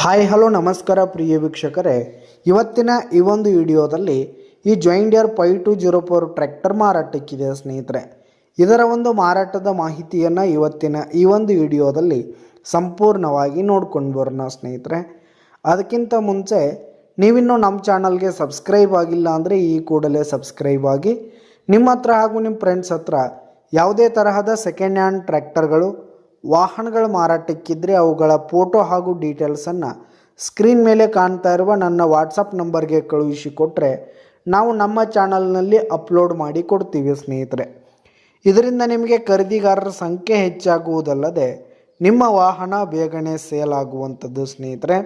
Hi hello ನಮಸ್ಕಾರ ಪ್ರಿಯ ವೀಕ್ಷಕರೇ. ಇವತ್ತಿನ ಈ ಒಂದು ವಿಡಿಯೋದಲ್ಲಿ ಈ John Deere five two zero four tractor ಮಾರಾಟಕ್ಕಿದೆ ಸ್ನೇಹಿತರೆ. ಇದರ ಒಂದು ಮಾರಾಟದ ಮಾಹಿತಿಯನ್ನು ಇವತ್ತಿನ ಈ ಒಂದು ವಿಡಿಯೋದಲ್ಲಿ ಸಂಪೂರ್ಣವಾಗಿ ನೋಡ್ಕೊಂಡು ಬರೋಣ ಸ್ನೇಹಿತರೆ. ಅದಕ್ಕಿಂತ ಮುಂಚೆ ನೀವಿನ್ನೂ ನಮ್ಮ ಚಾನಲ್ಗೆ ಸಬ್ಸ್ಕ್ರೈಬ್ ಆಗಿಲ್ಲ ಅಂದರೆ ಈ ಕೂಡಲೇ ಸಬ್ಸ್ಕ್ರೈಬ್ ಆಗಿ. ನಿಮ್ಮ ಹತ್ರ ಹಾಗೂ ನಿಮ್ಮ ಫ್ರೆಂಡ್ಸ್ ಹತ್ರ ಯಾವುದೇ ತರಹದ ಸೆಕೆಂಡ್ ಹ್ಯಾಂಡ್ ಟ್ರ್ಯಾಕ್ಟರ್ಗಳು ವಾಹನಗಳ ಮಾರಾಟಕ್ಕಿದ್ದರೆ ಅವುಗಳ ಫೋಟೋ ಹಾಗೂ ಡೀಟೇಲ್ಸನ್ನು ಸ್ಕ್ರೀನ್ ಮೇಲೆ ಕಾಣ್ತಾ ಇರುವ ನನ್ನ ವಾಟ್ಸಪ್ ನಂಬರ್ಗೆ ಕಳುಹಿಸಿ ಕೊಟ್ಟರೆ ನಾವು ನಮ್ಮ ಚಾನಲ್ನಲ್ಲಿ ಅಪ್ಲೋಡ್ ಮಾಡಿ ಕೊಡ್ತೀವಿ ಸ್ನೇಹಿತರೆ. ಇದರಿಂದ ನಿಮಗೆ ಖರೀದಿಗಾರರ ಸಂಖ್ಯೆ ಹೆಚ್ಚಾಗುವುದಲ್ಲದೆ ನಿಮ್ಮ ವಾಹನ ಬೇಗನೆ ಸೇಲ್ ಆಗುವಂಥದ್ದು ಸ್ನೇಹಿತರೆ.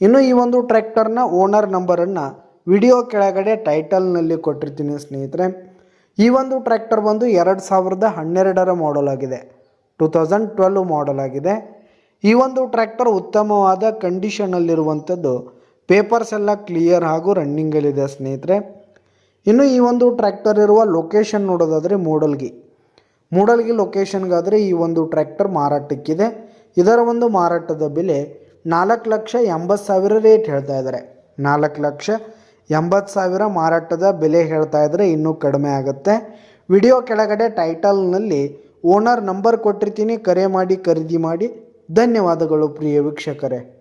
ಇನ್ನು ಈ ಒಂದು ಟ್ರ್ಯಾಕ್ಟರ್ನ ಓನರ್ ನಂಬರನ್ನು ವಿಡಿಯೋ ಕೆಳಗಡೆ ಟೈಟಲ್ನಲ್ಲಿ ಕೊಟ್ಟಿರ್ತೀನಿ ಸ್ನೇಹಿತರೆ. ಈ ಒಂದು ಟ್ರ್ಯಾಕ್ಟರ್ ಬಂದು ಎರಡು ಸಾವಿರದ ಹನ್ನೆರಡರ ಮಾಡಲ್ ಆಗಿದೆ. ಟೂ ತೌಸಂಡ್ ಟ್ವೆಲ್ವ್ ಮಾಡಲ್ ಆಗಿದೆ. ಈ ಒಂದು ಟ್ರ್ಯಾಕ್ಟರ್ ಉತ್ತಮವಾದ ಕಂಡೀಷನಲ್ಲಿರುವಂಥದ್ದು ಪೇಪರ್ಸ್ ಎಲ್ಲ ಕ್ಲಿಯರ್ ಹಾಗೂ ರನ್ನಿಂಗಲ್ಲಿದೆ ಸ್ನೇಹಿತರೆ. ಇನ್ನು ಈ ಒಂದು ಟ್ರ್ಯಾಕ್ಟರ್ ಇರುವ ಲೊಕೇಶನ್ ನೋಡೋದಾದರೆ ಮೂಡಲ್ಗಿ ಮೂಡಲ್ಗಿ ಲೊಕೇಶನ್ಗಾದರೆ ಈ ಒಂದು ಟ್ರ್ಯಾಕ್ಟರ್ ಮಾರಾಟಕ್ಕಿದೆ. ಇದರ ಒಂದು ಮಾರಾಟದ ಬೆಲೆ ನಾಲ್ಕು ಲಕ್ಷ ಎಂಬತ್ತು ಸಾವಿರ ರೇಟ್ ಹೇಳ್ತಾ ಇದ್ದಾರೆ. ನಾಲ್ಕು ಲಕ್ಷ ಎಂಬತ್ತು ಸಾವಿರ ಮಾರಾಟದ ಬೆಲೆ ಹೇಳ್ತಾ ಇದ್ದರೆ ಇನ್ನೂ ಕಡಿಮೆ ಆಗುತ್ತೆ. ವಿಡಿಯೋ ಕೆಳಗಡೆ ಟೈಟಲ್ನಲ್ಲಿ ಓನರ್ ನಂಬರ್ ಕೊಟ್ಟಿರ್ತೀನಿ ಕರೆ ಮಾಡಿ ಖರೀದಿ ಮಾಡಿ. ಧನ್ಯವಾದಗಳು ಪ್ರಿಯ ವೀಕ್ಷಕರೇ.